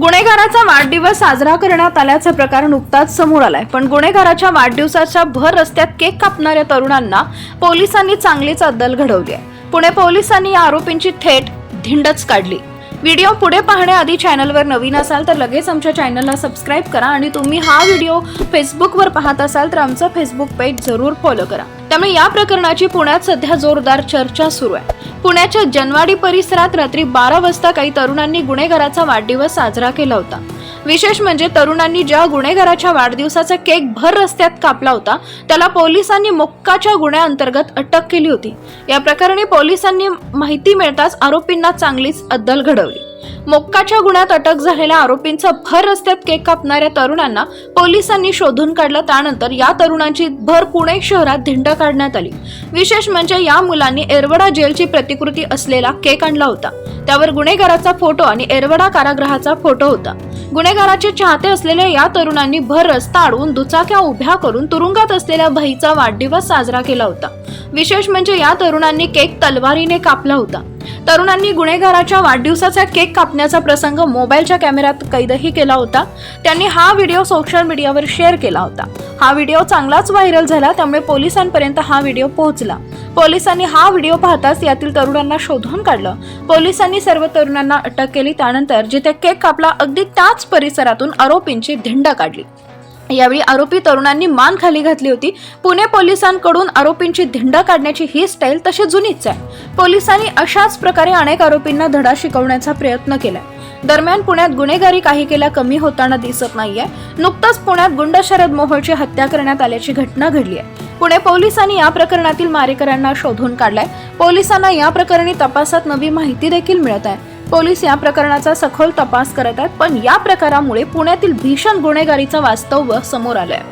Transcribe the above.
गुन्हेगाराचा वाढदिवस साजरा करण्यात आल्याचा प्रकार नुकताच समोर आलाय. पण गुन्हेगाराच्या वाढदिवसाच्या भर रस्त्यात केक कापणाऱ्या तरुणांना पोलिसांनी चांगलीच अद्दल घडवली आहे. पुणे पोलिसांनी या आरोपींची थेट धिंडच काढली. व्हिडिओ पुढे पाहण्याआधी चॅनलवर नवीन असाल तर लगेच आमच्या चॅनलला सबस्क्राईब करा आणि तुम्ही हा व्हिडिओ फेसबुकवर पाहत असाल तर आमचं फेसबुक पेज जरूर फॉलो करा. त्यामुळे या प्रकरणाची पुण्यात सध्या जोरदार चर्चा सुरू आहे. पुण्याच्या जनवाडी परिसरात रात्री बारा वाजता काही तरुणांनी गुन्हेगाराचा वाढदिवस साजरा केला होता. विशेष म्हणजे तरुणांनी ज्या गुन्हेगाराच्या वाढदिवसाचा केक भर रस्त्यात कापला होता त्याला पोलिसांनी मुक्काच्या गुन्ह्याअंतर्गत अटक केली होती. या प्रकरणी पोलिसांनी माहिती मिळताच आरोपींना चांगलीच अद्दल घडवली. मोक्काच्या गुन्ह्यात अटक झालेल्या आरोपींचं भर रस्त्यात केक कापणाऱ्या तरुणांना पोलिसांनी शोधून काढलं त्यानंतर या तरुणांची भर पुणे शहरात धिंड काढण्यात आली. विशेष म्हणजे या मुलांनी एरवडा जेलची प्रतिकृती असलेला केक आणला होता. त्यावर गुन्हेगाराचा फोटो आणि एरवडा कारागृहाचा फोटो होता. गुन्हेगाराचे चाहते असलेल्या या तरुणांनी भर रस्ता अडवून दुचाक्या उभ्या करून तुरुंगात असलेल्या भाईचा वाढदिवस साजरा केला होता. विशेष म्हणजे या तरुणांनी केक तलवारीने कापला होता. तरुणांनी गुन्हेगाराच्या वाढदिवसाचा केक कापण्याचा प्रसंग मोबाईलच्या कॅमेऱ्यात कैदही केला होता. त्यांनी हा व्हिडिओ सोशल मीडियावर शेअर केला होता. हा व्हिडिओ चांगलाच व्हायरल झाला त्यामुळे पोलिसांपर्यंत हा व्हिडिओ पोहोचला. पोलिसांनी हा व्हिडिओ पाहताच यातील तरुणांना शोधून काढलं. पोलिसांनी सर्व तरुणांना अटक केली त्यानंतर जिथे केक कापला अगदी त्याच परिसरातून आरोपींची धिंड काढली. यावेळी आरोपी तरुणांनी मान खाली घातली होती. पुणे पोलिसांकडून आरोपींची धिंड काढण्याची ही स्टाईल तशी जुनीच आहे. पोलिसांनी अशाच प्रकारे अनेक आरोपींना धडा शिकवण्याचा प्रयत्न केला दरम्यान पुण्यात गुन्हेगारी काही केल्या कमी होताना दिसत नाहीये. नुकतंच पुण्यात गुंड शरद मोहोळची हत्या करण्यात आल्याची घटना घडली आहे. पुणे पोलिसांनी या प्रकरणातील मारेकऱ्यांना शोधून काढलाय. पोलिसांना या प्रकरणी तपासात नवी माहिती देखील मिळत आहे. पोलीस या प्रकरणाचा सखोल तपास करत आहेत पण या प्रकारामुळे पुण्यातील भीषण गुन्हेगारीचं वास्तव समोर आलंय.